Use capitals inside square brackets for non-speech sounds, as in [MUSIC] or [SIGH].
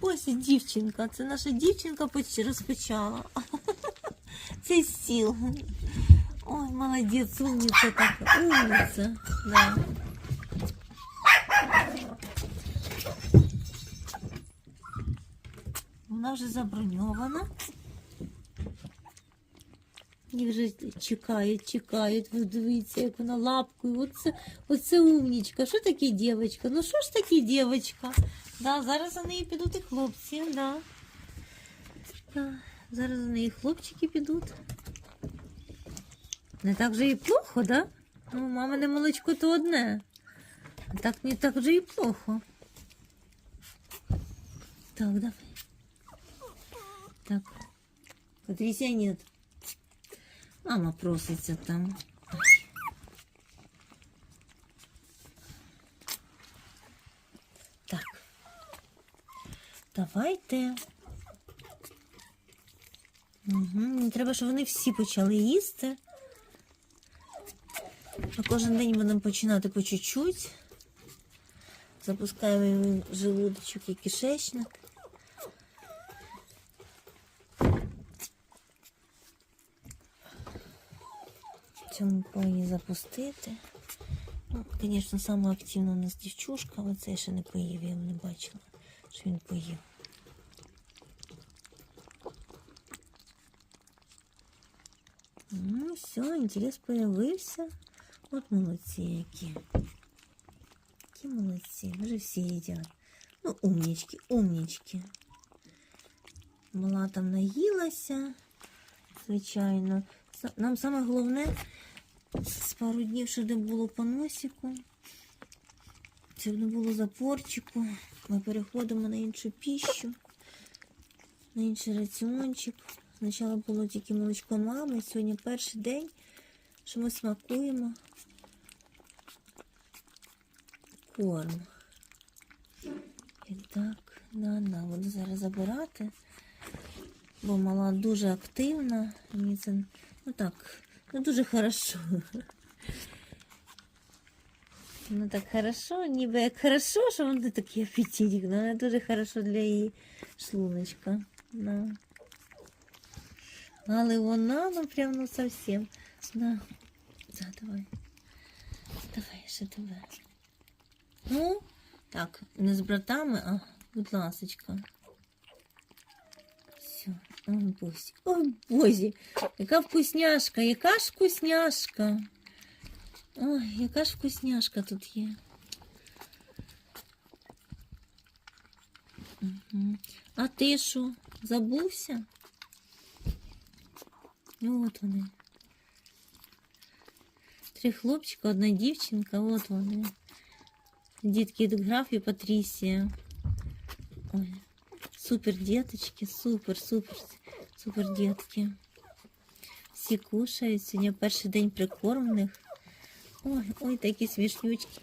Ось дівчинка. Це наша дівчинка поч- розпочала. [LAUGHS] Це сіл. Ой, молодець, умниця така, умниця. Да. Вона вже заброньована. Їх вже чекають, чекають. Ви дивіться, як вона лапкою. Оце, оце умнічка. Що таке дівчинка? Ну що ж таке дівчинка? Да, зараз за нею підуть і хлопці, да. Да, зараз за неї хлопчики підуть. Не так же і плохо, да? Ну, мамине молочко то одне. А так не так же і плохо. Так, давай. Так. Патрісія нет. Мама проситься там. Так. Давайте. Угу. Треба, щоб вони всі почали їсти. А кожен день будемо починати по чуть-чуть. Запускаємо їм желудочок і кишечник. Цьому повинні запустити. Ну, звісно, саме активна у нас дівчушка, але це ще не поїв, я не бачила, що він поїв. Ну, все, інтерес появився. От молодці які. Які молодці, вже всі їдять. Ну, умнічки, умнічки. Мала там наїлася, звичайно. Нам саме головне з пару днів, щоб не було по носику, щоб не було запорчику. Ми переходимо на іншу піщу, на інший раціончик. Спочатку було тільки молочко мами. Сьогодні перший день, що ми смакуємо корм. І так, на, на, буду зараз забирати, бо мала дуже активна. Мені це ну так, ну дуже хорошо. Ну так хорошо, ніби як хорошо, що вони такий апетитик, але вона дуже хорошо для її шлуночка. Да. Але вона, ну прям ну совсем. Да. Да, давай. Давай, ще тебе. Ну, так, не з братами, а будь ласочка. Все. Ой, бозі. Ой, бозі. Яка вкусняшка, яка ж вкусняшка. Ой, яка ж вкусняшка тут є. Угу. А ти що, забувся? Ну, От вони. Три хлопчика, одна дівчинка, от вони. Дітки йдуть граф і Патрісія. Ой, Супер діточки, супер, супер, супер дітки. Всі кушають. Сьогодні перший день прикормлених. Ой, ой, такі смішнючки.